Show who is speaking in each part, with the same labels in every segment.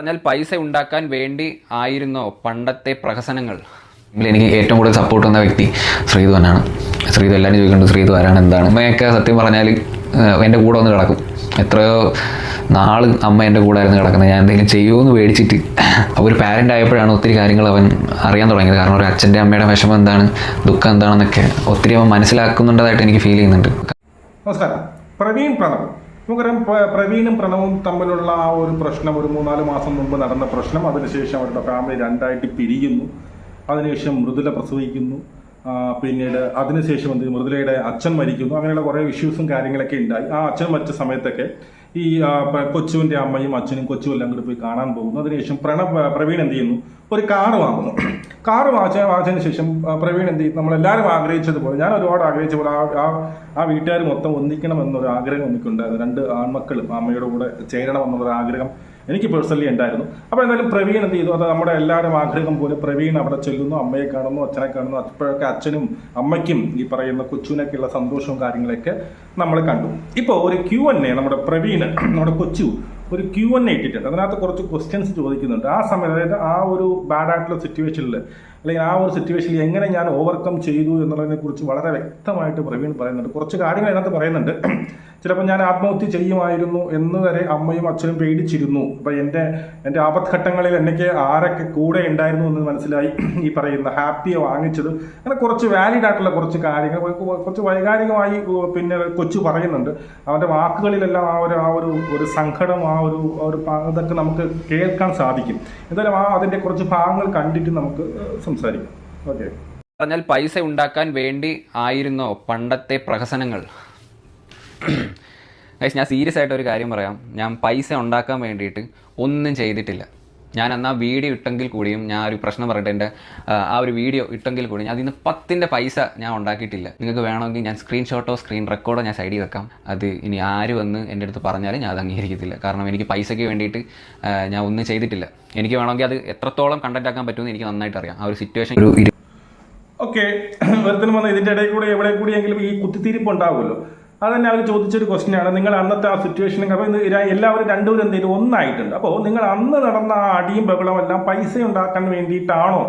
Speaker 1: പറഞ്ഞാൽ പൈസ ഉണ്ടാക്കാൻ വേണ്ടി ആയിരുന്നോ പണ്ടത്തെ പ്രഹസനങ്ങൾ? എനിക്ക് ഏറ്റവും കൂടുതൽ സപ്പോർട്ട് വന്ന വ്യക്തി ശ്രീധു തന്നെയാണ്. ശ്രീധു എല്ലാവരും ചോദിക്കുന്നുണ്ട് ശ്രീധു ആരാണ്? എന്താണ്? അമ്മയൊക്കെ സത്യം പറഞ്ഞാൽ എന്റെ കൂടെ വന്ന് കിടക്കും. എത്രയോ നാൾ അമ്മ എന്റെ കൂടെ ആയിരുന്നു കിടക്കുന്നത്. ഞാൻ എന്തെങ്കിലും ചെയ്യുമെന്ന് പേടിച്ചിട്ട്. ഒരു പാരന്റ് ആയപ്പോഴാണ് ഒത്തിരി കാര്യങ്ങൾ അവൻ അറിയാൻ തുടങ്ങിയത്. കാരണം ഒരു അച്ഛന്റെ അമ്മയുടെ വിഷമം എന്താണ് ദുഃഖം എന്താണെന്നൊക്കെ ഒത്തിരി അവൻ മനസ്സിലാക്കുന്നുണ്ടതായിട്ട് എനിക്ക് ഫീൽ ചെയ്യുന്നുണ്ട്.
Speaker 2: നമസ്കാരം. പ്രവീൺ പ്രണവ്. നമുക്കറിയാം പ്ര- പ്രവീണും പ്രണവും തമ്മിലുള്ള ആ ഒരു പ്രശ്നം ഒരു മൂന്നാൽ മാസം മുമ്പ് നടന്ന പ്രശ്നം. അതിനുശേഷം അവരുടെ ഫാമിലി രണ്ടായിട്ട് പിരിയുന്നു. അതിനുശേഷം മൃദുല പ്രസവിക്കുന്നു. പിന്നീട് അതിനുശേഷം എന്ത്? മൃദുലയുടെ അച്ഛൻ മരിക്കുന്നു. അങ്ങനെയുള്ള കുറേ ഇഷ്യൂസും കാര്യങ്ങളൊക്കെ ഉണ്ടായി. ആ അച്ഛൻ മരിച്ച സമയത്തൊക്കെ ഈ കൊച്ചുവിന്റെ അമ്മയും അച്ഛനും കൊച്ചും എല്ലാം കൂടി പോയി കാണാൻ പോകുന്നു. അതിനുശേഷം പ്രണ പ്രവീൺ എന്ത് ചെയ്യുന്നു? ഒരു കാർ വാങ്ങുന്നു. കാറ് വാച്ച വാച്ചതിന് ശേഷം പ്രവീൺ എന്ത് ചെയ്യും നമ്മളെല്ലാവരും ആഗ്രഹിച്ചതുപോലെ ഞാൻ ഒരുപാട് ആഗ്രഹിച്ച പോലെ ആ ആ വീട്ടുകാർ മൊത്തം ഒന്നിക്കണം എന്നൊരു ആഗ്രഹം എനിക്കുണ്ടായിരുന്നു. രണ്ട് ആൺമക്കളും അമ്മയുടെ കൂടെ ചേരണം എന്നുള്ളൊരു ആഗ്രഹം എനിക്ക് പേഴ്സണലി ഉണ്ടായിരുന്നു. അപ്പോൾ എന്തായാലും പ്രവീൺ എന്ത് ചെയ്തു? അത് നമ്മുടെ എല്ലാവരും ആഗ്രഹം പോലെ പ്രവീൺ അവിടെ ചെല്ലുന്നു അമ്മയെ കാണുന്നു അച്ഛനെ കാണുന്നു അപ്പോഴൊക്കെ അച്ഛനും അമ്മയ്ക്കും ഈ പറയുന്ന കൊച്ചുവിനൊക്കെയുള്ള സന്തോഷവും കാര്യങ്ങളൊക്കെ നമ്മൾ കണ്ടു. ഇപ്പോൾ ഒരു ക്യൂ എന്നെ നമ്മുടെ പ്രവീൺ നമ്മുടെ കൊച്ചു ഒരു ക്യു എൻ ഇട്ടിട്ടുണ്ട്. അതിനകത്ത് കുറച്ച് ക്വസ്റ്റ്യൻസ് ചോദിക്കുന്നുണ്ട്. ആ സമയത്ത് അതായത് ആ ഒരു ബാഡ് ആയിട്ടുള്ള സിറ്റുവേഷനിൽ അല്ലെങ്കിൽ ആ ഒരു സിറ്റുവേഷനിൽ എങ്ങനെ ഞാൻ ഓവർകം ചെയ്തു എന്നുള്ളതിനെ കുറിച്ച് വളരെ വ്യക്തമായിട്ട് പ്രവീൺ പറയുന്നുണ്ട്. കുറച്ച് കാര്യങ്ങൾ അതിനകത്ത് പറയുന്നുണ്ട്. ചിലപ്പോൾ ഞാൻ ആത്മഹത്യ ചെയ്യുമായിരുന്നു എന്ന് വരെ അമ്മയും അച്ഛനും പേടിച്ചിരുന്നു. അപ്പം എന്റെ എന്റെ ആപത്ഘട്ടങ്ങളിൽ എനിക്ക് ആരൊക്കെ കൂടെ ഉണ്ടായിരുന്നു എന്ന് മനസ്സിലായി ഈ പറയുന്ന ഹാപ്പിയെ വാങ്ങിച്ചത്. അങ്ങനെ കുറച്ച് വാലിഡ് ആയിട്ടുള്ള കുറച്ച് കാര്യങ്ങൾ കുറച്ച് വൈകാരികമായി പിന്നെ കൊച്ചു പറയുന്നുണ്ട്. അവന്റെ വാക്കുകളിലെല്ലാം ആ ഒരു ആ ഒരു ഒരു സങ്കടം ആ ഒരു ഒരു ഇതൊക്കെ നമുക്ക് കേൾക്കാൻ സാധിക്കും. എന്തായാലും ആ അതിന്റെ കുറച്ച് ഭാഗങ്ങൾ കണ്ടിട്ട് നമുക്ക് സംസാരിക്കാം. ഓക്കെ.
Speaker 1: പറഞ്ഞാൽ പൈസ ഉണ്ടാക്കാൻ വേണ്ടി ആയിരുന്നോ പണ്ടത്തെ പ്രഹസനങ്ങൾ? ഞാൻ സീരിയസ് ആയിട്ട് ഒരു കാര്യം പറയാം. ഞാൻ പൈസ ഉണ്ടാക്കാൻ വേണ്ടിയിട്ട് ഒന്നും ചെയ്തിട്ടില്ല. ഞാൻ അന്ന് ആ വീഡിയോ ഇട്ടെങ്കിൽ കൂടിയും ഞാൻ ഒരു പ്രശ്നം പറഞ്ഞിട്ട് എന്റെ ആ, ഒരു വീഡിയോ ഇട്ടെങ്കിൽ കൂടി ഞാൻ അതിന് പത്തിന്റെ പൈസ ഞാൻ ഉണ്ടാക്കിയിട്ടില്ല. നിങ്ങൾക്ക് വേണമെങ്കിൽ ഞാൻ സ്ക്രീൻഷോട്ടോ സ്ക്രീൻ റെക്കോർഡോ ഞാൻ സൈഡിൽ വെക്കാം. അത് ഇനി ആര് വന്ന് എന്റെ അടുത്ത് പറഞ്ഞാലും ഞാൻ അത് അംഗീകരിക്കത്തില്ല. കാരണം എനിക്ക് പൈസയ്ക്ക് വേണ്ടിയിട്ട് ഞാൻ ഒന്നും ചെയ്തിട്ടില്ല. എനിക്ക് വേണമെങ്കിൽ അത് എത്രത്തോളം കണ്ടന്റ് ആക്കാൻ പറ്റുമെന്ന് എനിക്ക് നന്നായിട്ട് അറിയാം. ആ ഒരു സിറ്റുവേഷൻ ഒരു
Speaker 2: ഓക്കെ വെറുതെ വന്ന് ഇതിന്റെ ഇടയിൽ കൂടെ എവിടെ കൂടിയെങ്കിലും ഈ കുത്തിത്തിരിപ്പ് ഉണ്ടാവുമല്ലോ. അത് തന്നെ അവർ ചോദിച്ചൊരു ക്വസ്റ്റ്യനാണ് നിങ്ങൾ അന്നത്തെ ആ സിറ്റുവേഷൻ അപ്പോൾ എല്ലാവരും രണ്ടുപേരും എന്തെങ്കിലും ഒന്നായിട്ടുണ്ട്. അപ്പോൾ നിങ്ങൾ അന്ന് നടന്ന ആ അടിയും ബഹളവും എല്ലാം പൈസ ഉണ്ടാക്കാൻ വേണ്ടിയിട്ടാണോ?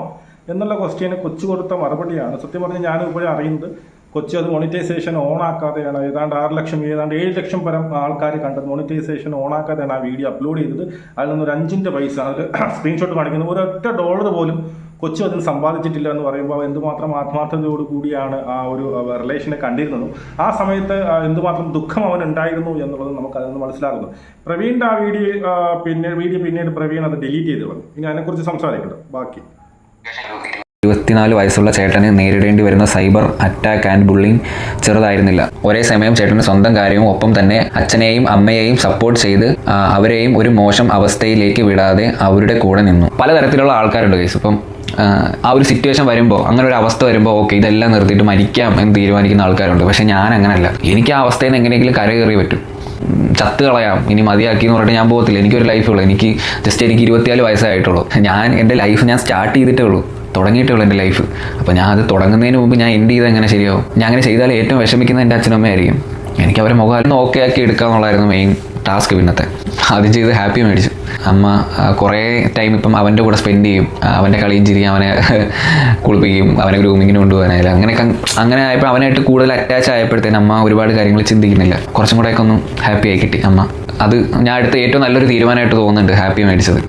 Speaker 2: എന്നുള്ള ക്വസ്റ്റ്യന് കൊച്ചു കൊടുത്ത മറുപടിയാണ്. സത്യം പറഞ്ഞാൽ ഞാനും ഇപ്പോഴും അറിയുന്നത് കൊച്ചി അത് മോണിറ്റൈസേഷൻ ഓണാക്കാതെയാണ്. ഏതാണ്ട് ആറ് ലക്ഷം ഏതാണ്ട് ഏഴ് ലക്ഷം പരം ആൾക്കാർ കണ്ടത് മോണിറ്റൈസേഷൻ ഓണാക്കാതെയാണ് ആ വീഡിയോ അപ്ലോഡ് ചെയ്തത്. അതിൽ നിന്ന് ഒരു അഞ്ചിന്റെ പൈസ അതിൽ സ്ക്രീൻഷോട്ട് കാണിക്കുന്നത് ഒരൊറ്റ ഡോളർ പോലും കൊച്ചു അതിന് സമ്പാദിച്ചിട്ടില്ല എന്ന് പറയുമ്പോൾ എന്തുമാത്രം ആത്മാർത്ഥതയോട് കൂടിയാണ് ആ ഒരു റിലേഷനെ കണ്ടിരുന്നത്. ആ സമയത്ത് എന്തുമാത്രം ദുഃഖം അവൻ ഉണ്ടായിരുന്നു എന്നുള്ളത് നമുക്ക് അതിൽ നിന്ന് മനസ്സിലാകുന്നു. പ്രവീണിന്റെ ആ വീഡിയോ പിന്നെ വീഡിയോ പിന്നീട് പ്രവീൺ അത് ഡിലീറ്റ് ചെയ്തു ഇനി അതിനെക്കുറിച്ച് സംസാരിക്കട്ടെ. ബാക്കി.
Speaker 1: ഇരുപത്തിനാല് വയസ്സുള്ള ചേട്ടന് നേരിടേണ്ടി വരുന്ന സൈബർ അറ്റാക്ക് ആൻഡ് ബുള്ളിങ് ചെറുതായിരുന്നില്ല. ഒരേ സമയം ചേട്ടന് സ്വന്തം കാര്യവും ഒപ്പം തന്നെ അച്ഛനെയും അമ്മയെയും സപ്പോർട്ട് ചെയ്ത് അവരെയും ഒരു മോശം അവസ്ഥയിലേക്ക് വിടാതെ അവരുടെ കൂടെ നിന്നു. പലതരത്തിലുള്ള ആൾക്കാരുണ്ട് കേസ് ഇപ്പം ആ, ഒരു സിറ്റുവേഷൻ വരുമ്പോൾ അങ്ങനെ ഒരു അവസ്ഥ വരുമ്പോൾ ഓക്കെ ഇതെല്ലാം നിർത്തിയിട്ട് മരിക്കാം എന്ന് തീരുമാനിക്കുന്ന ആൾക്കാരുണ്ട്. പക്ഷേ ഞാൻ അങ്ങനല്ല. എനിക്ക് ആ അവസ്ഥയിൽ നിന്ന് എങ്ങനെയെങ്കിലും കരകയറി പറ്റും. ചത്ത് കളയാം. ഇനി മതിയാക്കി എന്ന് പറഞ്ഞിട്ട് ഞാൻ പോകത്തില്ല. എനിക്കൊരു ലൈഫേ ഉള്ളൂ. എനിക്ക് ജസ്റ്റ് എനിക്ക് ഇരുപത്തിനാല് വയസ്സായിട്ടുള്ളൂ. ഞാൻ എന്റെ ലൈഫ് ഞാൻ സ്റ്റാർട്ട് ചെയ്തിട്ടേ ഉള്ളൂ. തുടങ്ങിയിട്ടേ ഉള്ളൂ എന്റെ ലൈഫ്. അപ്പോൾ ഞാൻ അത് തുടങ്ങുന്നതിന് മുമ്പ് ഞാൻ എന്റെ ചെയ്താൽ എങ്ങനെ ശരിയാവും? ഞാൻ അങ്ങനെ ചെയ്താൽ ഏറ്റവും വിഷമിക്കുന്ന എന്റെ അച്ഛനമ്മയായിരിക്കും എനിക്ക് അവരെ മുഖം ഓക്കെ ആക്കി എടുക്കുക എന്നുള്ളതായിരുന്നു മെയിൻ ടാസ്ക് പിന്നത്തെ. ആദ്യം ചെയ്ത് ഹാപ്പി മേടിച്ചു. അമ്മ കുറേ ടൈം ഇപ്പം അവന്റെ കൂടെ സ്പെൻഡ് ചെയ്യും. അവന്റെ കളിയും ചിരിയും അവനെ കുളിപ്പിക്കും അവനെ ഗ്രൂമിങ്ങിന് കൊണ്ടുപോകാനായാലും. അങ്ങനെയൊക്കെ അങ്ങനെ ആയപ്പോൾ അവനായിട്ട് കൂടുതൽ അറ്റാച്ച് ആയപ്പോഴത്തേനും അമ്മ ഒരുപാട് കാര്യങ്ങൾ ചിന്തിക്കുന്നില്ല. കുറച്ചും കൂടെയൊക്കെ ഒന്നും ഹാപ്പി ആയി കിട്ടി അമ്മ. അത് ഞാൻ എടുത്ത ഏറ്റവും നല്ലൊരു തീരുമാനമായിട്ട് തോന്നുന്നുണ്ട് ഹാപ്പി മേടിച്ചത്.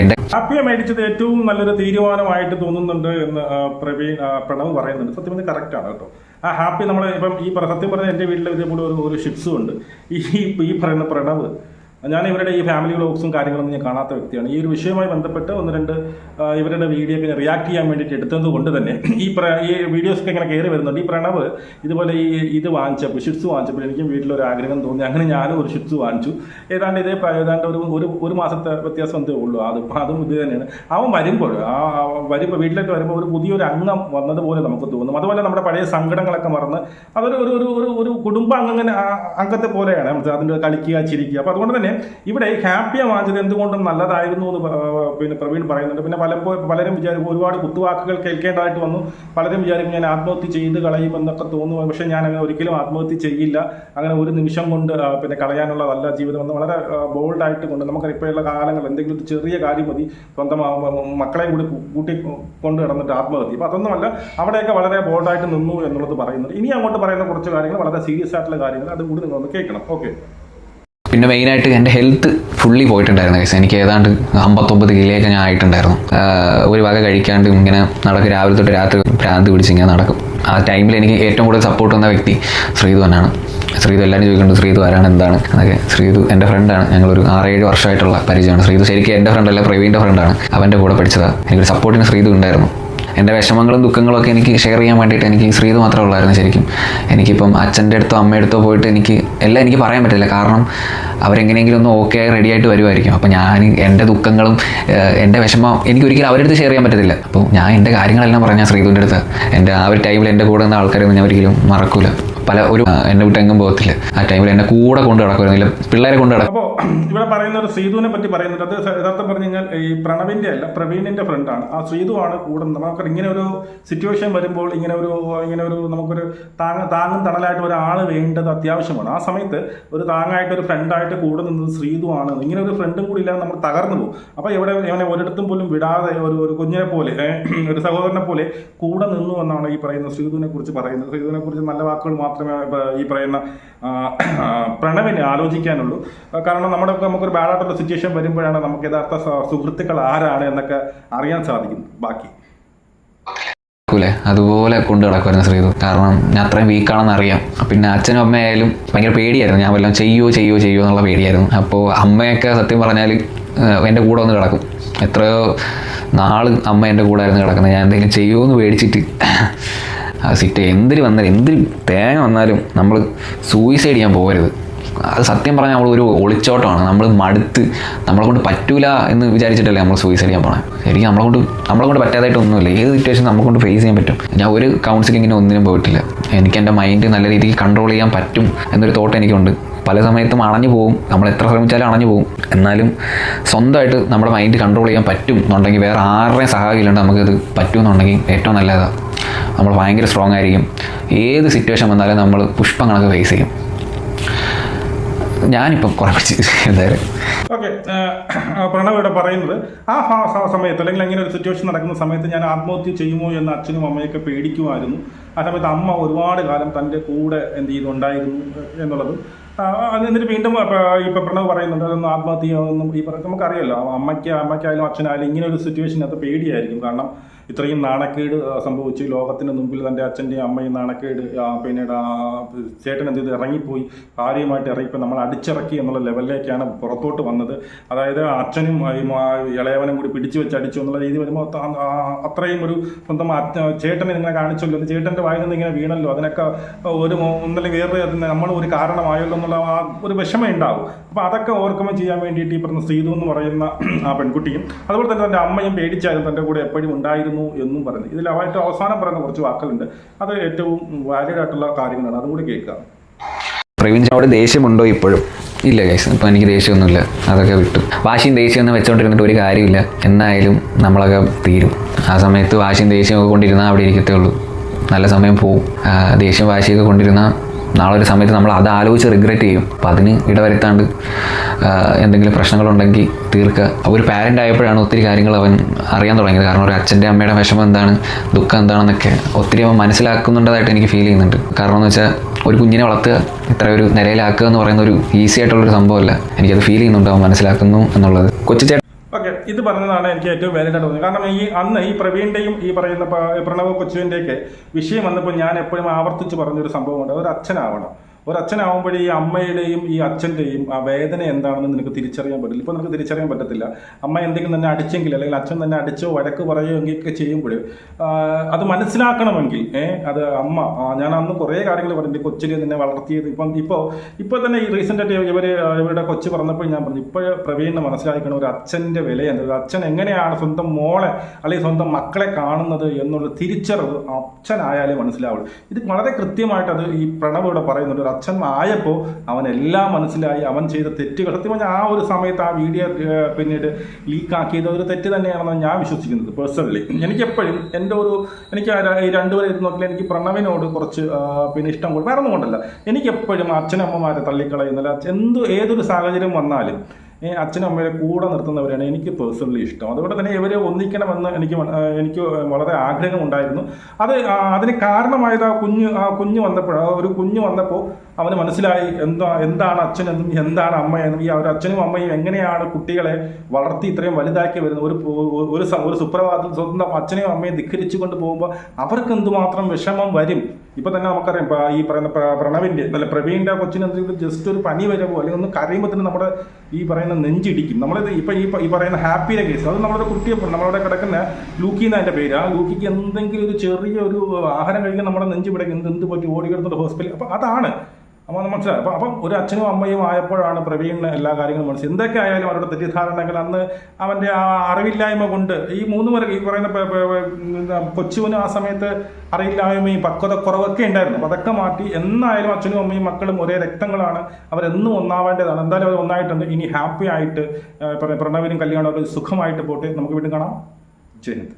Speaker 1: എന്റെ
Speaker 2: ഹാപ്പിയെ മേടിച്ചത് ഏറ്റവും നല്ലൊരു തീരുമാനമായിട്ട് തോന്നുന്നുണ്ട് എന്ന് പ്രവീൺ പ്രണവ് പറയുന്നുണ്ട്. സത്യം ഇത് കറക്റ്റ് ആണ് കേട്ടോ. ആ ഹാപ്പി നമ്മൾ ഇപ്പം ഈ സത്യം പറഞ്ഞാൽ എന്റെ വീട്ടിൽ ഇതേപോലെ ഒരു ഒരു ഷിപ്സും ഉണ്ട് ഈ ഈ പറയുന്ന പ്രണവ് ഞാൻ ഇവരുടെ ഈ ഫാമിലി വ്ലോഗ്സും കാര്യങ്ങളൊന്നും ഞാൻ കാണാത്ത വ്യക്തിയാണ്. ഈ ഒരു വിഷയവുമായി ബന്ധപ്പെട്ട് ഒന്ന് രണ്ട് ഇവരുടെ വീഡിയോ ഒക്കെ റിയാക്ട് ചെയ്യാൻ വേണ്ടിയിട്ട് എടുത്തത് കൊണ്ട് തന്നെ ഈ പ്ര ഈ വീഡിയോസൊക്കെ ഇങ്ങനെ കയറി വരുന്നുണ്ട്. ഈ പ്രണവ് ഇതുപോലെ ഈ ഇത് വാങ്ങിച്ചപ്പോൾ ഷിറ്റ്സ് വാങ്ങിച്ചപ്പോൾ എനിക്കും വീട്ടിലൊരു ആഗ്രഹം തോന്നി. അങ്ങനെ ഞാനും ഒരു ഷിറ്റ്സ് വാങ്ങിച്ചു. ഏതാണ്ട് ഇതേ ഏതാണ്ട് ഒരു ഒരു ഒരു മാസത്തെ വ്യത്യാസം എന്തേ ഉള്ളൂ. അത് അതും ഇത് തന്നെയാണ്. അവൻ വരുമ്പോൾ ആ വരുമ്പോൾ വീട്ടിലേക്ക് വരുമ്പോൾ ഒരു പുതിയൊരു അംഗം വന്നതുപോലെ നമുക്ക് തോന്നും. അതുപോലെ നമ്മുടെ പഴയ സങ്കടങ്ങളൊക്കെ മറന്ന് അതൊരു ഒരു ഒരു ഒരു കുടുംബ അംഗങ്ങനെ അംഗത്തെ പോലെയാണ്. അതിന്റെ കളിക്കുക ചിരിക്കുക. അപ്പോൾ അതുകൊണ്ട് തന്നെ ഇവിടെ ഹാപ്പിയ വാങ്ങിച്ചത് എന്തുകൊണ്ടും നല്ലതായിരുന്നു എന്ന് പിന്നെ പ്രവീൺ പറയുന്നുണ്ട്. പിന്നെ പലപ്പോഴും പലരും വിചാരിക്കും ഒരുപാട് കുത്തുവാക്കുകൾ കേൾക്കേണ്ടതായിട്ട് വന്നു. പലരും വിചാരിക്കും ഞാൻ ആത്മഹത്യ ചെയ്ത് കളയും എന്നൊക്കെ തോന്നുന്നു. പക്ഷേ ഞാൻ അങ്ങനെ ഒരിക്കലും ആത്മഹത്യ ചെയ്യില്ല. അങ്ങനെ ഒരു നിമിഷം കൊണ്ട് പിന്നെ കളയാനുള്ളതല്ല ജീവിതം എന്ന് വളരെ ബോൾഡായിട്ട് കൊണ്ട് നമുക്ക് ഇപ്പോഴുള്ള കാലങ്ങൾ എന്തെങ്കിലും ഒരു ചെറിയ കാര്യം മതി. സ്വന്തം മക്കളെയും കൂടി കൂട്ടി കൊണ്ട് കിടന്നിട്ട് ആത്മഹത്യ. അപ്പോൾ അതൊന്നുമല്ല. അവിടെയൊക്കെ വളരെ ബോൾഡായിട്ട് നിന്നു എന്നുള്ളത് പറയുന്നുണ്ട്. ഇനി അങ്ങോട്ട് പറയുന്ന കുറച്ച് കാര്യങ്ങൾ വളരെ സീരിയസ് ആയിട്ടുള്ള കാര്യങ്ങൾ അത് കൂടി നിങ്ങളൊന്ന് കേൾക്കണം. ഓക്കെ
Speaker 1: പിന്നെ മെയിനായിട്ട് എന്റെ ഹെൽത്ത് ഫുള്ളി പോയിട്ടുണ്ടായിരുന്നു കേസ് എനിക്ക് ഏതാണ്ട് അമ്പത്തൊമ്പത് കിലോയൊക്കെ ഞാൻ ആയിട്ടുണ്ടായിരുന്നു. ഒരു വക കഴിക്കാണ്ട് ഇങ്ങനെ നടക്കും. രാവിലെ തൊട്ട് രാത്രി ഭ്രാന്ത് പിടിച്ച് ഇങ്ങനെ നടക്കും. ആ ടൈമിൽ എനിക്ക് ഏറ്റവും കൂടുതൽ സപ്പോർട്ട് വന്ന വ്യക്തി ശ്രീതു തന്നെയാണ്. ശ്രീതു എല്ലാവരും ചോദിക്കുന്നുണ്ട് ശ്രീതു ആരാണ്? എന്താണ്? അതൊക്കെ ശ്രീതു എന്റെ ഫ്രണ്ടാണ് ഞങ്ങളൊരു ആറേഴ് വർഷമായിട്ടുള്ള പരിചയമാണ്. ശ്രീതു ശരിക്കും എന്റെ ഫ്രണ്ടല്ല പ്രവീണിന്റെ ഫ്രണ്ടാണ് അവന്റെ കൂടെ പഠിച്ചതാണ് എനിക്കൊരു സപ്പോർട്ടിന് ശ്രീതു ഉണ്ടായിരുന്നു. എന്റെ വിഷമങ്ങളും ദുഃഖങ്ങളും ഒക്കെ എനിക്ക് ഷെയർ ചെയ്യാൻ വേണ്ടിയിട്ട് എനിക്ക് ശ്രീത് മാത്രമേ ഉള്ളായിരുന്നു ശരിക്കും. എനിക്കിപ്പം അച്ഛന്റെ അടുത്തോ അമ്മയുടെ അടുത്തോ പോയിട്ട് എനിക്ക് എല്ലാം എനിക്ക് പറയാൻ പറ്റില്ല. കാരണം അവരെങ്ങനെയെങ്കിലും ഒന്ന് ഓക്കെ ആയി റെഡി ആയിട്ട് വരുമായിരിക്കും അപ്പോൾ ഞാൻ എന്റെ ദുഃഖങ്ങളും എന്റെ വിഷമം എനിക്ക് ഒരിക്കലും അവരുടെ അടുത്ത് ഷെയർ ചെയ്യാൻ പറ്റത്തില്ല. അപ്പോൾ ഞാൻ എന്റെ കാര്യങ്ങളെല്ലാം പറഞ്ഞാൽ ശ്രീതുവിന്റെ അടുത്ത്. എന്റെ ആ ഒരു ടൈമിൽ എന്റെ കൂടെ നിന്ന ആൾക്കാരൊന്നും ഞാൻ ഒരിക്കലും മറക്കൂല. പല ഒരു എന്നെ എങ്ങും പോകത്തില്ല. ആ ടൈമിൽ എന്നെ കൂടെ കൊണ്ട് നടക്കുമായിരുന്നില്ല പിള്ളേരെ കൊണ്ട് നടക്കും
Speaker 2: അപ്പോൾ ഇവിടെ പറയുന്ന ഒരു ശ്രീധുവിനെ പറ്റി പറയുന്നുണ്ട് അത് യഥാർത്ഥം പറഞ്ഞു കഴിഞ്ഞാൽ ഈ പ്രണവിന്റെ അല്ല പ്രവീണിന്റെ ഫ്രണ്ടാണ് ആ ശ്രീധുവാണ് കൂടെ നമുക്ക് ഇങ്ങനെ ഒരു സിറ്റുവേഷൻ വരുമ്പോൾ ഇങ്ങനെ ഒരു ഇങ്ങനെ ഒരു നമുക്കൊരു താങ്ങ താങ്ങും തണലായിട്ട് ഒരാൾ വേണ്ടത് അത്യാവശ്യമാണ്. ആ സമയത്ത് ഒരു താങ്ങായിട്ട് ഒരു ഫ്രണ്ടായിട്ട് കൂടെ നിന്നത് ശ്രീധുവാണ് ഇങ്ങനെ ഒരു ഫ്രണ്ടും കൂടി ഇല്ലാതെ നമ്മൾ തകർന്നു പോകും. അപ്പോൾ ഇവിടെ ഇവനെ ഒരിടത്തും പോലും വിടാതെ ഒരു ഒരു കുഞ്ഞിനെ പോലെ ഒരു സഹോദരനെ പോലെ കൂടെ നിന്നു എന്നാണ് ഈ പറയുന്ന ശ്രീധുവിനെ കുറിച്ച് പറയുന്നത്. ശ്രീധുവിനെ കുറിച്ച് നല്ല വാക്കുകൾ മാത്രമേ ഈ പറയുന്ന പ്രണവിനെ ആലോചിക്കാനുള്ളൂ. കാരണം നമ്മുടെ നമുക്കൊരു ബാഡായിട്ടുള്ള സിറ്റുവേഷൻ വരുമ്പോഴാണ് നമുക്ക് യഥാർത്ഥ സുഹൃത്തുക്കൾ ആരാണ് എന്നൊക്കെ അറിയാൻ സാധിക്കുന്നത് ബാക്കി.
Speaker 1: അതുപോലെ കൊണ്ടു നടക്കുമായിരുന്നു ശ്രീതു. കാരണം ഞാൻ അത്രയും വീക്കാണെന്ന് അറിയാം. പിന്നെ അച്ഛനും അമ്മയായാലും ഭയങ്കര പേടിയായിരുന്നു. ഞാൻ വല്ലതും ചെയ്യുമോ ചെയ്യുമോ ചെയ്യുമോ എന്നുള്ള പേടിയായിരുന്നു. അപ്പോൾ അമ്മയൊക്കെ സത്യം പറഞ്ഞാൽ എന്റെ കൂടെ വന്ന് കിടക്കും. എത്രയോ നാൾ അമ്മ എന്റെ കൂടെ ആയിരുന്നു കിടക്കുന്നത്. ഞാൻ എന്തെങ്കിലും ചെയ്യുമോ എന്ന് പേടിച്ചിട്ട്. ആ സിറ്റ് എന്തിന് വന്നാലും എന്തിൽ തേങ്ങ വന്നാലും നമ്മൾ സൂയിസൈഡ് ചെയ്യാൻ പോകരുത്. അത് സത്യം പറഞ്ഞാൽ നമ്മൾ ഒരു ഒളിച്ചോട്ടമാണ്. നമ്മൾ മടുത്ത് നമ്മളെ കൊണ്ട് പറ്റൂല എന്ന് വിചാരിച്ചിട്ടല്ലേ നമ്മൾ സൂയിസൈഡ് ചെയ്യാൻ പോണേ. ശരിക്കും നമ്മളെ കൊണ്ട് നമ്മളെ കൊണ്ട് പറ്റാതായിട്ടൊന്നുമില്ല ഏത് സിറ്റുവേഷൻ നമ്മളെ കൊണ്ട് ഫേസ് ചെയ്യാൻ പറ്റും. ഞാൻ ഒരു കൗൺസിലിങ്ങിനും ഒന്നിനും പോയിട്ടില്ല. എനിക്ക് എന്റെ മൈൻഡ് നല്ല രീതിയിൽ കൺട്രോൾ ചെയ്യാൻ പറ്റും എന്നൊരു തോട്ട് എനിക്കുണ്ട്. പല സമയത്തും അണഞ്ഞു പോകും നമ്മൾ എത്ര ശ്രമിച്ചാലും അണഞ്ഞു പോകും എന്നാലും സ്വന്തമായിട്ട് നമ്മുടെ മൈൻഡ് കൺട്രോൾ ചെയ്യാൻ പറ്റും എന്നുണ്ടെങ്കിൽ വേറെ ആരുടെയും സഹായമില്ലാണ്ട് നമുക്കത് പറ്റുമെന്നുണ്ടെങ്കിൽ ഏറ്റവും നല്ലതാണ് നമ്മൾ ഭയങ്കര സ്ട്രോങ് ആയിരിക്കും. ഏത് സിറ്റുവേഷൻ വന്നാലും നമ്മൾ പുഷ്പം കണക്ക് ഫേസ് ചെയ്യും. ഞാനിപ്പം കുറേ പിടിച്ച് എന്തായാലും.
Speaker 2: ഓക്കെ പ്രണവ് ഇവിടെ പറയുന്നത് ആ സമയത്ത് അല്ലെങ്കിൽ അങ്ങനെ ഒരു സിറ്റുവേഷൻ നടക്കുന്ന സമയത്ത് ഞാൻ ആത്മഹത്യ ചെയ്യുമോ എന്ന് അച്ഛനും അമ്മയൊക്കെ പേടിക്കുമായിരുന്നു. ആ സമയത്ത് അമ്മ ഒരുപാട് കാലം തന്റെ കൂടെ എന്ത് ചെയ്യുന്നുണ്ടായിരുന്നു എന്നുള്ളത്. എന്നിട്ട് വീണ്ടും ഇപ്പൊ ഇപ്പൊ പ്രണവ് പറയുന്നുണ്ട് അതൊന്നും ആത്മഹത്യ ഒന്നും ഈ പറഞ്ഞ നമുക്കറിയാലോ അമ്മയ്ക്ക് അമ്മയ്ക്കായാലും അച്ഛനായാലും ഇങ്ങനെ ഒരു സിറ്റുവേഷനകത്ത് പേടിയായിരിക്കും. കാരണം ഇത്രയും നാണക്കേട് സംഭവിച്ച് ലോകത്തിന് മുമ്പിൽ തന്റെ അച്ഛന്റെയും അമ്മയും നാണക്കേട് പിന്നീട് ചേട്ടൻ എന്ത് ചെയ്ത്? ഇറങ്ങിപ്പോയി. ഭാര്യയുമായിട്ട് ഇറങ്ങിപ്പോൾ നമ്മൾ അടിച്ചിറക്കി എന്നുള്ള ലെവലിലേക്കാണ് പുറത്തോട്ട് വന്നത്. അതായത് അച്ഛനും ഇളയവനും കൂടി പിടിച്ചു വെച്ച് അടിച്ചു എന്നുള്ള രീതി വരുമ്പോൾ അത്രയും ഒരു സ്വന്തം ചേട്ടനെ ഇങ്ങനെ കാണിച്ചല്ലോ. ചേട്ടന്റെ വായിൽ നിന്ന് ഇങ്ങനെ വീണല്ലോ. അതിനൊക്കെ ഒരു ഒന്നല്ലേ വേറെ നമ്മൾ ഒരു കാരണമായല്ലോ എന്നുള്ള ആ ഒരു വിഷമം ഉണ്ടാവും. അപ്പോൾ അതൊക്കെ ഓവർകം ചെയ്യാൻ വേണ്ടിയിട്ട് ഈ പറഞ്ഞ സീതു എന്ന് പറയുന്ന ആ പെൺകുട്ടിയും അതുപോലെ തന്നെ തന്റെ അമ്മയും പേടിച്ചായിരുന്നു തന്റെ കൂടെ എപ്പോഴും ഉണ്ടായിരുന്നു എന്നും പറയുന്നു. ഇതിൽ അവരുടെ അവസാനം പറയുന്ന കുറച്ച് വാക്കുകളുണ്ട്. അത് ഏറ്റവും വാലിഡ് ആയിട്ടുള്ള കാര്യങ്ങളാണ്. അതും കൂടി കേൾക്കുക
Speaker 1: അവിടെ ദേഷ്യമുണ്ടോ ഇപ്പോഴും? ഇല്ല ഗൈസ് ഇപ്പം എനിക്ക് ദേഷ്യമൊന്നുമില്ല. അതൊക്കെ വിട്ടു. വാശിയും ദേഷ്യമൊന്നും വെച്ചുകൊണ്ടിരുന്നിട്ട് ഒരു കാര്യമില്ല. എന്നായാലും നമ്മളൊക്കെ തീരും. ആ സമയത്ത് വാശിയും ദേഷ്യമൊക്കെ കൊണ്ടിരുന്നാൽ അവിടെ ഇരിക്കത്തേ ഉള്ളൂ. നല്ല സമയം പോവും. ദേഷ്യം വാശിയൊക്കെ കൊണ്ടിരുന്നാൽ നാളെ ഒരു സമയത്ത് നമ്മൾ അത് ആലോചിച്ച് റിഗ്രറ്റ് ചെയ്യും. അപ്പം അതിന് ഇടവരുത്താണ്ട് എന്തെങ്കിലും പ്രശ്നങ്ങളുണ്ടെങ്കിൽ തീർക്കുക. ഒരു പാരന്റ് ആയപ്പോഴാണ് ഒത്തിരി കാര്യങ്ങൾ അവൻ അറിയാൻ തുടങ്ങിയത്. കാരണം ഒരു അച്ഛന്റെ അമ്മയുടെ വിഷമം എന്താണ് ദുഃഖം എന്താണെന്നൊക്കെ ഒത്തിരി അവൻ മനസ്സിലാക്കുന്നുണ്ടതായിട്ട് എനിക്ക് ഫീൽ ചെയ്യുന്നുണ്ട്. കാരണം എന്ന് വെച്ചാൽ ഒരു കുഞ്ഞിനെ വളർത്തുക ഇത്ര ഒരു നിലയിലാക്കുക എന്ന് പറയുന്ന ഒരു ഈസി ആയിട്ടുള്ളൊരു സംഭവമല്ല. എനിക്കത് ഫീൽ ചെയ്യുന്നുണ്ട് അവൻ മനസ്സിലാക്കുന്നു എന്നുള്ളത്. കൊച്ചു
Speaker 2: ഇത് പറഞ്ഞതാണ് എനിക്ക് ഏറ്റവും വാലിഡ് തോന്നിയത്. കാരണം ഈ അന്ന് ഈ പ്രവീണിന്റെയും ഈ പറയുന്ന പ്രണവ് കൊച്ചുവിന്റെയൊക്കെ വിഷയം വന്നപ്പോൾ ഞാൻ എപ്പോഴും ആവർത്തിച്ച് പറഞ്ഞൊരു സംഭവമുണ്ട്. ഒരു അച്ഛനാവണം. ഒരു അച്ഛനാവുമ്പോഴേ ഈ അമ്മയുടെയും ഈ അച്ഛന്റെയും ആ വേദന എന്താണെന്ന് നിനക്ക് തിരിച്ചറിയാൻ പറ്റില്ല. ഇപ്പോൾ നിനക്ക് തിരിച്ചറിയാൻ പറ്റത്തില്ല. അമ്മ എന്തെങ്കിലും തന്നെ അടിച്ചെങ്കിൽ അല്ലെങ്കിൽ അച്ഛൻ തന്നെ അടിച്ചോ വഴക്ക് പറയുകയോ എങ്കിലൊക്കെ ചെയ്യുമ്പോൾ അത് മനസ്സിലാക്കണമെങ്കിൽ അത് അമ്മ ഞാൻ അന്ന് കുറേ കാര്യങ്ങൾ പറഞ്ഞു കൊച്ചിനെ നിന്നെ വളർത്തിയത്. ഇപ്പം ഇപ്പോൾ ഇപ്പോൾ തന്നെ ഈ റീസെന്റായിട്ട് ഇവർ ഇവരുടെ കൊച്ചു പറഞ്ഞപ്പോൾ ഞാൻ പറഞ്ഞു ഇപ്പോൾ പ്രവീണ് മനസ്സിലാക്കണം ഒരു അച്ഛന്റെ ഒരു അച്ഛൻ എങ്ങനെയാണ് സ്വന്തം മോളെ അല്ലെങ്കിൽ സ്വന്തം മക്കളെ കാണുന്നത് എന്നുള്ള തിരിച്ചറിവ് അച്ഛനായാലേ മനസ്സിലാവുള്ളൂ. ഇത് വളരെ കൃത്യമായിട്ട് അത് ഈ പ്രണവ് ഇവിടെ പറയുന്നുണ്ട്. അച്ഛൻ ആയപ്പോൾ അവൻ എല്ലാം മനസ്സിലായി. അവൻ ചെയ്ത തെറ്റുകൾ. സത്യം പറഞ്ഞാൽ ആ ഒരു സമയത്ത് ആ വീഡിയോ പിന്നീട് ലീക്കാക്കിയത് ഒരു തെറ്റ് തന്നെയാണെന്നാണ് ഞാൻ വിശ്വസിക്കുന്നത് പേഴ്സണലി എനിക്കെപ്പോഴും എന്റെ ഒരു എനിക്ക് രണ്ടുപേരെ ഇരുന്ന് നോക്കിയാൽ എനിക്ക് പ്രണവിനോട് കുറച്ച് പിന്നെ ഇഷ്ടം കൂടി. വേറെ ഒന്നും കൊണ്ടല്ല. എനിക്ക് എപ്പോഴും അച്ഛനമ്മമാരെ തള്ളിക്കളയുന്നില്ല എന്ത് ഏതൊരു സാഹചര്യം വന്നാലും അച്ഛനും അമ്മയുടെ കൂടെ നിർത്തുന്നവരാണ് എനിക്ക് പേഴ്സണലി ഇഷ്ടം. അതുകൊണ്ട് തന്നെ ഇവരെ ഒന്നിക്കണമെന്ന് എനിക്ക് എനിക്ക് വളരെ ആഗ്രഹമുണ്ടായിരുന്നു. അത് അതിന് കാരണമായത് ആ കുഞ്ഞ് ആ കുഞ്ഞ് വന്നപ്പോൾ ഒരു കുഞ്ഞ് വന്നപ്പോൾ അവന് മനസ്സിലായി എന്താ എന്താണ് അച്ഛനെന്നും എന്താണ് അമ്മയെന്നും ഈ ഒരു അച്ഛനും അമ്മയും എങ്ങനെയാണ് കുട്ടികളെ വളർത്തി ഇത്രയും വലുതാക്കി വരുന്നത്? ഒരു ഒരു- ഒരു സുപ്രഭാതത്തിൽ സ്വന്തം അച്ഛനെയും അമ്മയും ധിക്കരിച്ചു കൊണ്ട് പോകുമ്പോൾ അവർക്ക് എന്തുമാത്രം വിഷമം വരും? ഇപ്പൊ തന്നെ നമുക്കറിയാം ഈ പറയുന്ന പ്രണവിന്റെ അല്ല പ്രവീണിന്റെ കൊച്ചിന് എന്തെങ്കിലും ജസ്റ്റ് ഒരു പനി വരുമ്പോൾ അല്ലെങ്കിൽ ഒന്ന് കരയുമ്പോൾ തന്നെ നമ്മുടെ ഈ പറയുന്ന നെഞ്ചിടിക്കും. നമ്മളിത് ഇപ്പൊ ഈ ഈ പറയുന്ന ഹാപ്പിയുടെ കേസ് അത് നമ്മുടെ കുട്ടിയെ നമ്മളവിടെ കിടക്കുന്ന ലൂക്കി എന്ന അതിന്റെ പേര്. ആ ലൂക്കിക്ക് എന്തെങ്കിലും ഒരു ചെറിയ ഒരു ആഹാരം കഴിക്കാൻ നമ്മുടെ നെഞ്ച് പിടയ്ക്കും എന്ത് എന്ത് പറ്റി? ഓടി കിടന്നിട്ട് അപ്പൊ അതാണ് അപ്പോൾ അത് മനസ്സിലായി. അപ്പം അപ്പം ഒരു അച്ഛനും അമ്മയും ആയപ്പോഴാണ് പ്രവീണിന് എല്ലാ കാര്യങ്ങളും മനസ്സിൽ എന്തൊക്കെ ആയാലും അവരുടെ തെറ്റിദ്ധാരണകൾ അന്ന് അവന്റെ ആ അറിവില്ലായ്മ കൊണ്ട് ഈ മൂന്ന് പേർ ഈ പറയുന്ന കൊച്ചുവിന് ആ സമയത്ത് അറിവില്ലായ്മയും പക്വതക്കുറവൊക്കെ ഉണ്ടായിരുന്നു. അപ്പോൾ അതൊക്കെ മാറ്റി എന്നായാലും അച്ഛനും അമ്മയും മക്കളും ഒരേ രക്തങ്ങളാണ്. അവരെന്നും ഒന്നാവേണ്ടതാണ്. എന്തായാലും അവർ ഒന്നായിട്ടുണ്ട്. ഇനി ഹാപ്പി ആയിട്ട് പ്രണവിനും കല്യാണമൊക്കെ സുഖമായിട്ട് പോട്ടെ. നമുക്ക് വീണ്ടും കാണാം. ജയ് ഹിന്ദ്.